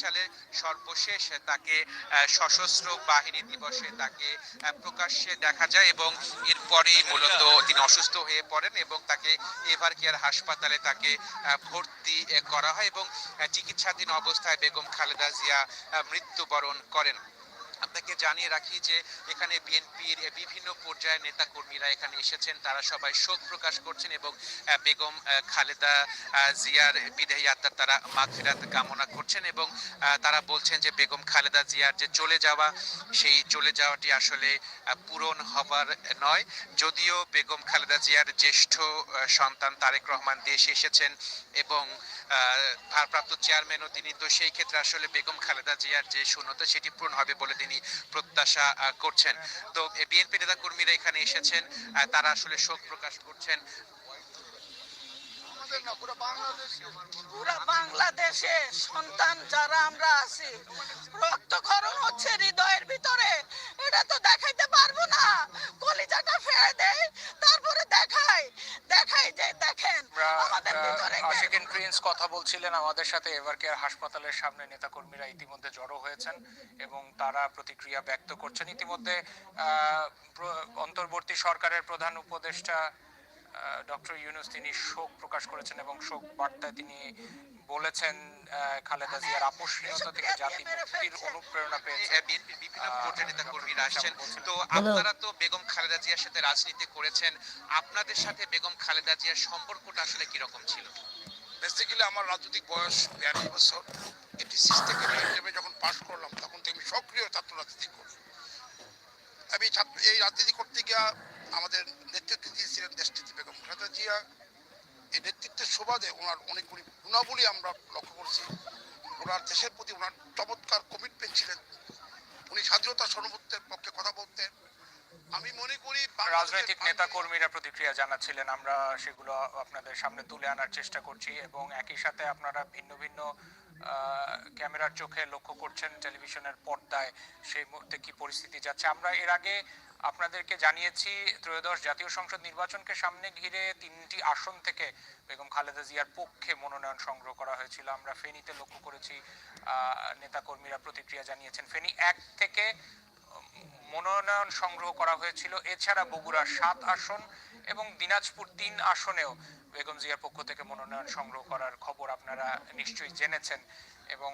সালের সর্বশেষ তাকে সশস্ত্র বাহিনী দিবসে তাকে প্রকাশ্যে দেখা যায় এবং এরপরেই মূলত তিনি অসুস্থ হয়ে পড়েন এবং তাকে এভার কেয়ার হাসপাতালে তাকে ভর্তি করা হয় এবং চিকিৎসাধীন অবস্থায় বেগম খালেদা জিয়া মৃত্যুবরণ করেন। আপনাকে জানিয়ে রাখি যে এখানে বিএনপির বিভিন্ন পর্যায়ের নেতা কর্মীরা এখানে এসেছেন। তারা সবাই শোক প্রকাশ করছেন এবং বেগম খালেদা জিয়ার বিদেহী আত্মার তারা মাগফিরাত কামনা করছেন এবং তারা বলছেন যে বেগম খালেদা জিয়ার যে চলে যাওয়া, সেই চলে যাওয়াটি আসলে পূরণ হবার নয়। যদিও বেগম খালেদা জিয়ার জ্যেষ্ঠ সন্তান তারেক রহমান দেশে এসেছেন এবং ভারপ্রাপ্ত চেয়ারম্যানও তিনি, তো সেই ক্ষেত্রে আসলে বেগম খালেদা জিয়ার যে শূন্যতা সেটি পূরণ হবে বলে তিনি প্রত্যাশা আহ, করছেন। তো বিএনপি নেতা কর্মীরা এখানে এসেছেন তারা আসলে শোক প্রকাশ করছেন। পুরা বাংলাদেশে। সন্তান যারা আমরা আছি রক্তক্ষরণ হচ্ছে হৃদয়ের ভিতরে। এটা তো দেখাইতে পারব না। কলিজাটা ফেলে দেয় তারপরে দেখাই। দেখাই যে দেখেন আমাদের ভিতরে আশিকিন প্রিন্স কথা বলছিলেন আমাদের সাথে এভার কেয়ার হাসপাতালের সামনে নেতাকর্মীরা ইতিমধ্যে জড়ো হয়েছেন এবং তারা প্রতিক্রিয়া ব্যক্ত করছেন। ইতিমধ্যে আহ, অন্তর্বর্তী সরকারের প্রধান উপদেষ্টা ডক্টর ইউনুস তিনি শোক প্রকাশ করেছেন এবং শোক বার্তায় তিনি বলেছেন খালেদা জিয়ার আপোষহীনতা থেকে জাতি মুক্তির অনুপ্রেরণা পেয়েছে। বিএনপির বিভিন্ন আহ, নেতা কর্মীরা আসছেন। তো আপনারা তো বেগম খালেদা জিয়ার সাথে রাজনীতি করেছেন। আপনাদের সাথে বেগম খালেদা জিয়ার সম্পর্কটা আসলে কীরকম ছিল? বেসিক্যালি আমার রাজনৈতিক বয়স বিয়াল্লিশ বছর। এটি সিক্স থেকে মিলিটামে যখন পাশ করলাম তখন থেকে আমি সক্রিয় ছাত্র রাজনীতি করি। আমি ছাত্র এই রাজনীতি করতে গিয়া আমাদের নেতৃত্ব দিয়েছিলেন দেশটিতে বেগম খালেদা জিয়া এই নেতৃত্বের সুবাদে ওনার অনেকগুলি গুণাবলী আমরা লক্ষ্য করছি। ওনার দেশের প্রতি ওনার চমৎকার কমিটমেন্ট ছিলেন। উনি স্বাধীনতা সর্বোত্তের পক্ষে কথা বলতেন। আমি মনে করি রাজনৈতিক নেতা কর্মীরা প্রতিক্রিয়া জানাচ্ছিলেন। আমরা সেগুলো আপনাদের সামনে তুলে আনার চেষ্টা করছি এবং একই সাথে আপনারা ভিন্ন ভিন্ন ক্যামেরার চোখে লক্ষ্য করছেন টেলিভিশনের পর্দায় সেই মুহূর্তে কি পরিস্থিতি যাচ্ছে। আমরা এর আগে আপনাদেরকে জানিয়েছি, ত্রয়োদশ জাতীয় সংসদ নির্বাচনকে সামনে ঘিরে তিনটি আসন থেকে বেগম খালেদা জিয়ার পক্ষে মনোনয়ন সংগ্রহ করা হয়েছিল। আমরা ফেনীতে লক্ষ্য করেছি নেতাকর্মীরা প্রতিক্রিয়া জানিয়েছেন। ফেনী এক থেকে মনোনয়ন সংগ্রহ করা হয়েছিল। এছাড়া বগুড়া সাত আসন এবং দিনাজপুর তিন আসনেও বেগম জিয়ার পক্ষ থেকে মনোনয়ন সংগ্রহ করার খবর আপনারা নিশ্চয়ই জেনেছেন। এবং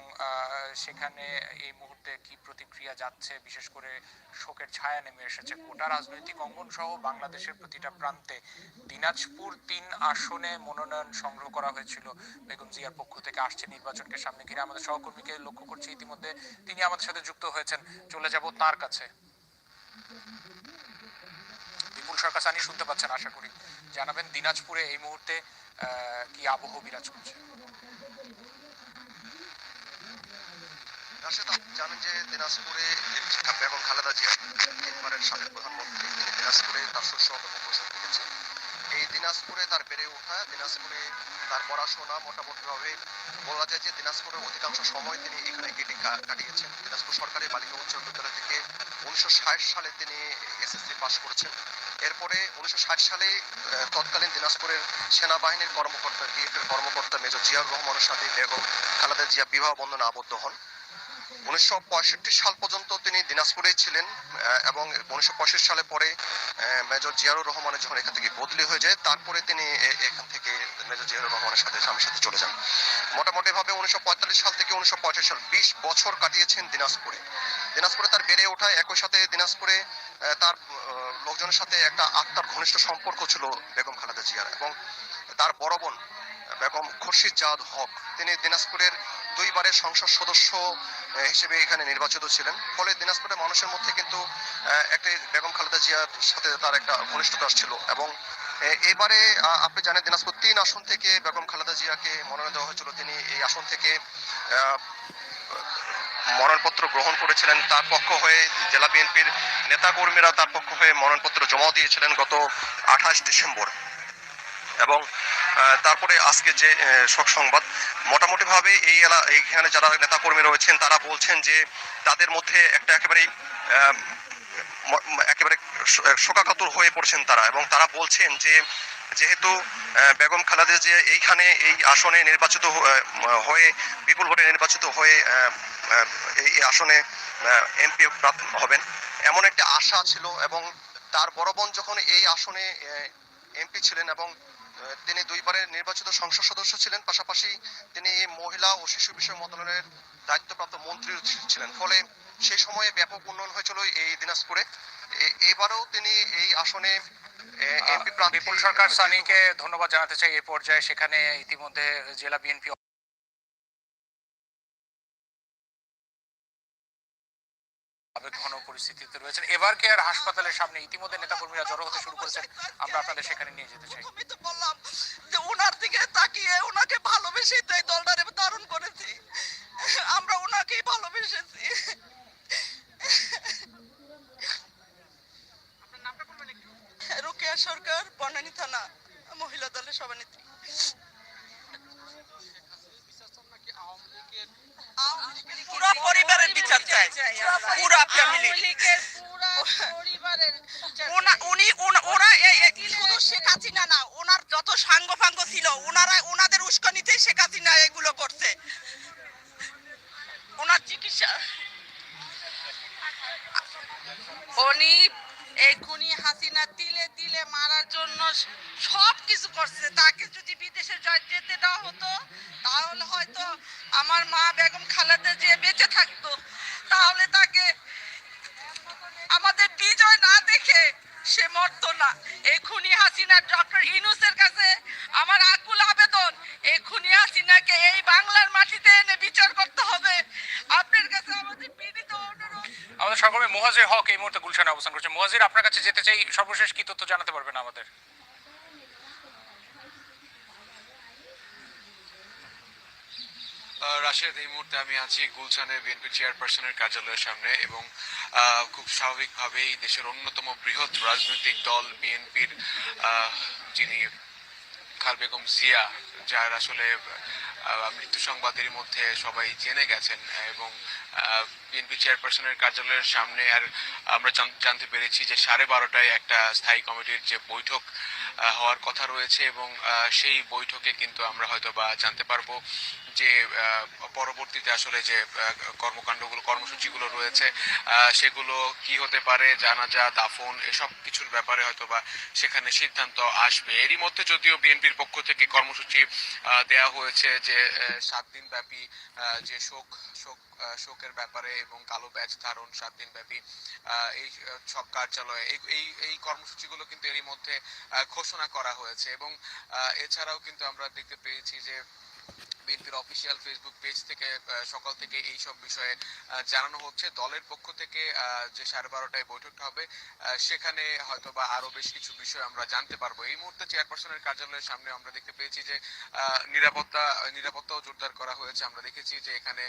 সেখানে এই মুহূর্তে কি প্রতিক্রিয়া যাচ্ছে? বিশেষ করে শোকের ছায়া নেমে এসেছে। গোটা রাজনৈতিক অঙ্গন সহ বাংলাদেশের প্রতিটা প্রান্তে দিনাজপুর তিন আসনে মনোনয়ন সংগ্রহ করা হয়েছিল। বেগম জিয়ার পক্ষ থেকে আসছে নির্বাচনকে সামনে ঘিরে। আমাদের সহকর্মীকে লক্ষ্য করছি ইতিমধ্যে তিনি আমাদের সাথে যুক্ত হয়েছেন। চলে যাব তার কাছে। বিপুল সরকার সানি শুনতে পাচ্ছেন, আশা করি। জানাবেন দিনাজপুরে এই মুহূর্তে কি আবহ বিরাজ করছে। রাশেদ আপনি জানেন যে দিনাজপুরে বেগম খালেদা জিয়া। সাবেক প্রধানমন্ত্রী তিনি দিনাজপুরে তার শস্য প্রকৌশল করেছেন এই দিনাজপুরে তার বেড়ে ওঠা, দিনাজপুরে তার পড়াশোনা মোটামুটিভাবে বলা যায় যে দিনাজপুরের অধিকাংশ সময় তিনি এখানে কেটে কাটিয়েছেন। দিনাজপুর সরকারি বালিকা উচ্চ বিদ্যালয় থেকে উনিশশো ষাট সালে তিনি এসএসসি পাশ করেছেন। এরপরে উনিশশো ষাট সালে তৎকালীন দিনাজপুরের সেনাবাহিনীর কর্মকর্তা, ডিএফের কর্মকর্তা মেজর জিয়াউর রহমানের সাথে বেগম খালেদা জিয়া বিবাহ বন্ধনে আবদ্ধ হন। উনিশশো সাল পর্যন্ত তিনি দিনাজপুরেই ছিলেন এবং উনিশশো সালে পরে মেজর জিয়ারুর রহমানের যখন এখান থেকে বদলি হয়ে যায়, তারপরে তিনি এখান থেকে মেজর জিয়ারুর রহমানের সাথে স্বামীর সাথে চলে যান। মোটামুটি ভাবে উনিশশো সাল থেকে উনিশশো সাল বিশ বছর কাটিয়েছেন দিনাজপুরে। দিনাজপুরে তার বেড়ে ওঠা, একই সাথে দিনাজপুরে তার লোকজনের সাথে একটা আত্মার ঘনিষ্ঠ সম্পর্ক ছিল বেগম খালেদা জিয়ার, এবং তার বড় বোন বেগম খুরশিদ জাহাদ হক, তিনি দিনাজপুরের দুইবারের সংসদ সদস্য হিসেবে এখানে নির্বাচিত ছিলেন। ফলে দিনাজপুরের মানুষের মধ্যে কিন্তু একটি বেগম খালেদা জিয়ার সাথে তার একটা ঘনিষ্ঠতা ছিল এবং এবারে আপনি জানেন দিনাজপুর তিন আসন থেকে বেগম খালেদা জিয়াকে মনোনয়ন দেওয়া হয়েছিল। তিনি এই আসন থেকে মনোনয়নপত্র গ্রহণ করেছিলেন। তার পক্ষ হয়ে জেলা বিএনপির নেতাকর্মীরা তার পক্ষ হয়ে মনোনয়নপত্র জমা দিয়েছিলেন গত আঠাশ ডিসেম্বর। এবং তারপরে আজকে যে শোক সংবাদ, মোটামুটিভাবে এই এলা, এইখানে যারা নেতাকর্মী রয়েছেন, তারা বলছেন যে, তাদের মধ্যে একটা একেবারেই একেবারে শোকাকাতর হয়ে পড়ছেন তারা এবং তারা বলছেন যে, যেহেতু বেগম খালেদা যে এইখানে এই আসনে নির্বাচিত হয়ে, বিপুল ভোটে নির্বাচিত হয়ে এই আসনে এমপি হবেন, এমন একটা আশা ছিল এবং তার বড় বোন যখন এই আসনে এমপি ছিলেন এবং তিনি দুইবারের নির্বাচিত সংসদ সদস্য ছিলেন পাশাপাশি তিনি মহিলা ও শিশু বিষয় মন্ত্রণালয়ের দায়িত্বপ্রাপ্ত মন্ত্রী ছিলেন। ফলে সেই সময়ে ব্যাপক উন্নয়ন হয়েছিল এই দিনাজপুরে। এবারও তিনি এই আসনে এমপি বিপুল সরকার সানিকে ধন্যবাদ জানাতে চাই এ পর্যায়ে। সেখানে ইতিমধ্যে জেলা বিএনপি আবেগ ঘন পরিস্থিতিতে রয়েছেন। এবার কেয়ার হাসপাতালের সামনে ইতিমধ্যে নেতাকর্মীরা জড়ো হতে শুরু করেছেন? আমরা আপনাদের সেখানে নিয়ে যেতে চাই। আমি তো বললাম যে ওনার দিকে তাকিয়ে ওনাকে ভালোবেসে তো এই দলটারে ধারণ করেছি। আমরা ওনাকেই ভালোবেসেছি। রোকেয়া সরকার বনানী থানা মহিলা দলের সভানেত্রী। পুরো পরিবারের বিচার চাই। পুরো ফ্যামিলি উনি ওরা শুধু শেখ হাসিনা না ওনার যত সাঙ্গ ফাঙ্গ ছিল ওনারা ওনাদের উস্কানিতেই শেখ হাসিনা এগুলো করছে। ওনার চিকিৎসা উনি এই খুনি হাসিনা তিলে তিলে মারার জন্য সব কিছু করছে। তাকে যদি বিদেশে যেতে দেওয়া হতো তাহলে হয়তো আমার মা বেগম খালেদা যে বেঁচে থাকতো। তাহলে তাকে আমাদের বিজয় না দেখে সে মরতো না। এই হাসিনা ডক্টর ইনুসের কাছে আমার আকুল আবেদন এই হাসিনাকে এই বাংলার মাটিতে এনে বিচার করতে হবে। আপনার কাছে আমাদের বিনীত অনুরোধ। আমাদের সহকর্মী মোহাজির হক এই মুহূর্তে গুলশানে অবস্থান করছে। মোহাজির আপনার কাছে যেতে চাই, সর্বশেষ কি তথ্য জানাতে পারবেন আমাদের? রাশিয়াতে এই মুহূর্তে আমি আছি গুলশানে বিএনপি চেয়ারপারসনের কার্যালয়ের সামনে এবং খুব স্বাভাবিকভাবেই দেশের অন্যতম বৃহৎ রাজনৈতিক দল বিএনপির যিনি খাল বেগম জিয়া, যার আসলে মৃত্যু সংবাদের মধ্যে সবাই জেনে গেছেন এবং বিএনপি চেয়ারপারসনের কার্যালয়ের সামনে আর আমরা জানতে পেরেছি যে সাড়ে বারোটায় একটা স্থায়ী কমিটির যে বৈঠক হওয়ার কথা রয়েছে এবং সেই বৈঠকে কিন্তু আমরা হয়তো বা জানতে পারব যে পরবর্তীতে আসলে যে কর্মকাণ্ডগুলো, কর্মসূচিগুলো রয়েছে সেগুলো কি হতে পারে, জানাজা, দাফন, এসব কিছুর ব্যাপারে হয়তো বা সেখানে সিদ্ধান্ত আসবে। এরই মধ্যে যদিও বিএনপির পক্ষ থেকে কর্মসূচি দেয়া হয়েছে যে সাত দিন ব্যাপী যে শোক শোক শোকের ব্যাপারে এবং কালো ব্যাচ ধারণ সাত দিন ব্যাপী এই সব কার্যালয়ে। এই এই কর্মসূচিগুলো কিন্তু এরই মধ্যে ঘোষণা করা হয়েছে এবং এছাড়াও কিন্তু আমরা দেখতে পেয়েছি যে বিএনপির অফিসিয়াল ফেসবুক পেজ থেকে সকাল থেকে এই সব বিষয়ে জানানো হচ্ছে। দলের পক্ষ থেকে যে সাড়ে বারোটায় বৈঠকটা হবে সেখানে হয়তো বা আরও বেশ কিছু বিষয় আমরা জানতে পারব। এই মুহূর্তে চেয়ারপারসনের কার্যালয়ের সামনে আমরা দেখতে পেয়েছি যে নিরাপত্তা, নিরাপত্তাও জোরদার করা হয়েছে। আমরা দেখেছি যে এখানে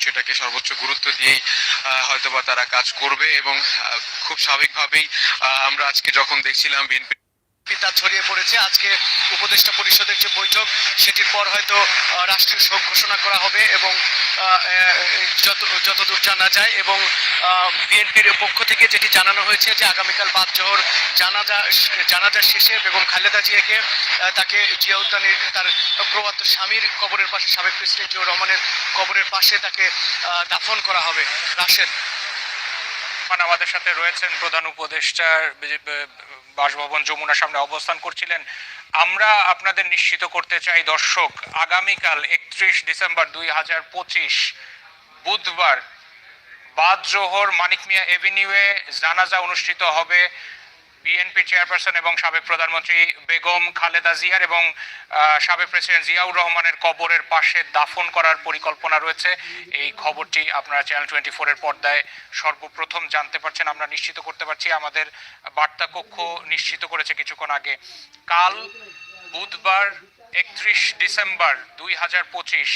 সেটাকে সর্বোচ্চ গুরুত্ব দিয়েই হয়তোবা তারা কাজ করবে এবং খুব স্বাভাবিকভাবেই আমরা আজকে যখন দেখছিলাম বিএনপি পিতা ছড়িয়ে পড়েছে। আজকে উপদেষ্টা পরিষদের যে বৈঠক, সেটির পর হয়তো রাষ্ট্রীয় শোক ঘোষণা করা হবে এবং যত, যতদূর জানা যায় এবং বিএনপির পক্ষ থেকে যেটি জানানো হয়েছে যে আগামীকাল বাদ জোহর জানাজা জানাজা শেষে বেগম খালেদা জিয়াকে তাকে জিয়া উদ্যানের তার প্রয়াত স্বামীর কবরের পাশে সাবেক প্রেসিডেন্ট জিয়াউর রহমানের কবরের পাশে তাকে দাফন করা হবে। রাশেদ। মানে আমাদের সাথে রয়েছেন প্রধান উপদেষ্টা বাসভবন যমুনার সামনে অবস্থান করছিলেন। আমরা আপনাদের নিশ্চিত করতে চাই, দর্শক, আগামীকাল একত্রিশ ডিসেম্বর দুই হাজার পঁচিশ বুধবার বাদ জোহর মানিক মিয়া এভিনিউয়ে জানাজা অনুষ্ঠিত হবে। বিএনপি চেয়ারপারসন এবং সাবেক প্রধানমন্ত্রী বেগম খালেদা জিয়ার এবং সাবেক প্রেসিডেন্ট জিয়াউর রহমানের কবরের পাশে দাফন করার পরিকল্পনা রয়েছে। এই খবরটি আপনারা চ্যানেল টোয়েন্টি ফোরের পর্দায় সর্বপ্রথম জানতে পারছেন, আমরা নিশ্চিত করতে পারছি, আমাদের বার্তা কক্ষ নিশ্চিত করেছে কিছুক্ষণ আগে। কাল বুধবার একত্রিশ ডিসেম্বর দুই হাজার পঁচিশ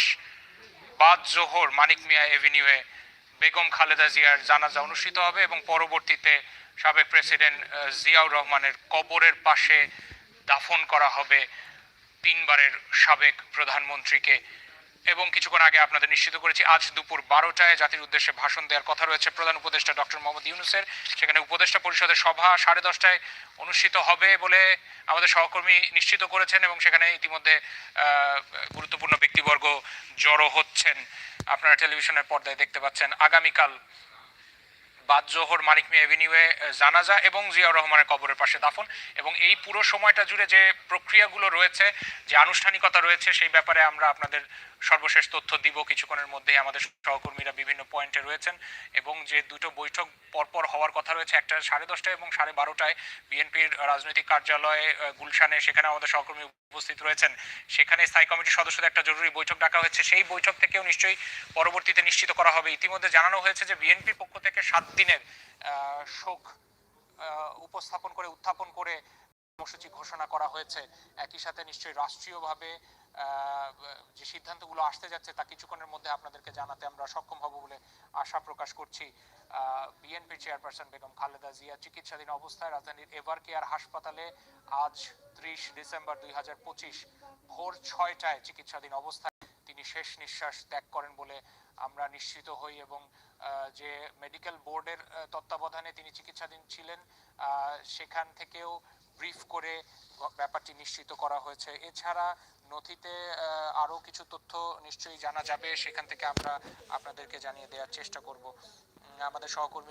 বাদ জোহর মানিক মিয়া এভিনিউয়ে বেগম খালেদা জিয়ার জানাজা অনুষ্ঠিত হবে এবং পরবর্তীতে সাবেক প্রেসিডেন্ট জিয়াউর রহমানের কবরের পাশে দাফন করা হবে তিনবারের সাবেক প্রধানমন্ত্রীকে। এবং কিছুক্ষণ আগে আপনাদের নিশ্চিত করেছি, আজ দুপুর বারোটায় জাতির উদ্দেশ্যে ভাষণ দেওয়ার কথা রয়েছে প্রধান উপদেষ্টা ডক্টর মোহাম্মদ ইউনুসের। সেখানে উপদেষ্টা পরিষদের সভা সাড়ে দশটায় অনুষ্ঠিত হবে বলে আমাদের সহকর্মী নিশ্চিত করেছেন এবং সেখানে ইতিমধ্যে গুরুত্বপূর্ণ ব্যক্তিবর্গ জড়ো হচ্ছেন। আপনারা টেলিভিশনের পর্দায় দেখতে পাচ্ছেন, আগামীকাল বাদ জোহর, মানিক মিয়া এভিনিউয়ে জানাজা এবং জিয়াউর রহমানের কবরের পাশে দাফন এবং এই পুরো সময়টা জুড়ে যে প্রক্রিয়াগুলো রয়েছে, যে আনুষ্ঠানিকতা রয়েছে, সেই ব্যাপারে আমরা আপনাদের সর্বশেষ তথ্য দিব। কিছুক্ষণের মধ্যেই আমাদের সহকর্মীরা বিভিন্ন পয়েন্টে রয়েছেন এবং যে দুটো বৈঠক পরপর হওয়ার কথা রয়েছে, একটা সাড়ে দশটায় এবং সাড়ে বারোটায় বিএনপির রাজনৈতিক কার্যালয়ে গুলশানে, সেখানে আমাদের সহকর্মী উপস্থিত রয়েছেন। সেখানে স্থায়ী কমিটির সদস্যদের একটা জরুরি বৈঠক ডাকা হয়েছে। সেই বৈঠক থেকেও নিশ্চয়ই পরবর্তীতে নিশ্চিত করা হবে। ইতিমধ্যে জানানো হয়েছে যে বিএনপির পক্ষ থেকে সাত দিনের শোক উপস্থাপন করে, উত্থাপন করে কর্মসূচি ঘোষণা করা হয়েছে। একই সাথে নিশ্চয়ই রাষ্ট্রীয়ভাবে যে সিদ্ধান্তগুলো আসতে যাচ্ছে তা কিছুক্ষণের মধ্যে আপনাদেরকে জানাতে আমরা সক্ষম হব বলে আশা প্রকাশ করছি। বিএনপি চেয়ারপারসন বেগম খালেদা জিয়া চিকিৎসাধীন অবস্থায় রাজধানীর এভার কেয়ার হাসপাতালে আজ ত্রিশ ডিসেম্বর দুই হাজার পঁচিশ ভোর ছয়টায় চিকিৎসাধীন অবস্থায় তিনি শেষ নিঃশ্বাস ত্যাগ করেন বলে আমরা নিশ্চিত হই এবং যে মেডিকেল বোর্ডের তত্ত্বাবধানে তিনি চিকিৎসাধীন ছিলেন সেখান থেকেও ব্রিফ করে ব্যাপারটি নিশ্চিত করা হয়েছে। এছাড়া নথিতে আরও আরও কিছু তথ্য নিশ্চয়ই জানা যাবে, সেখান থেকে আমরা আপনাদেরকে জানিয়ে দেওয়ার চেষ্টা করব। আমাদের সহকর্মী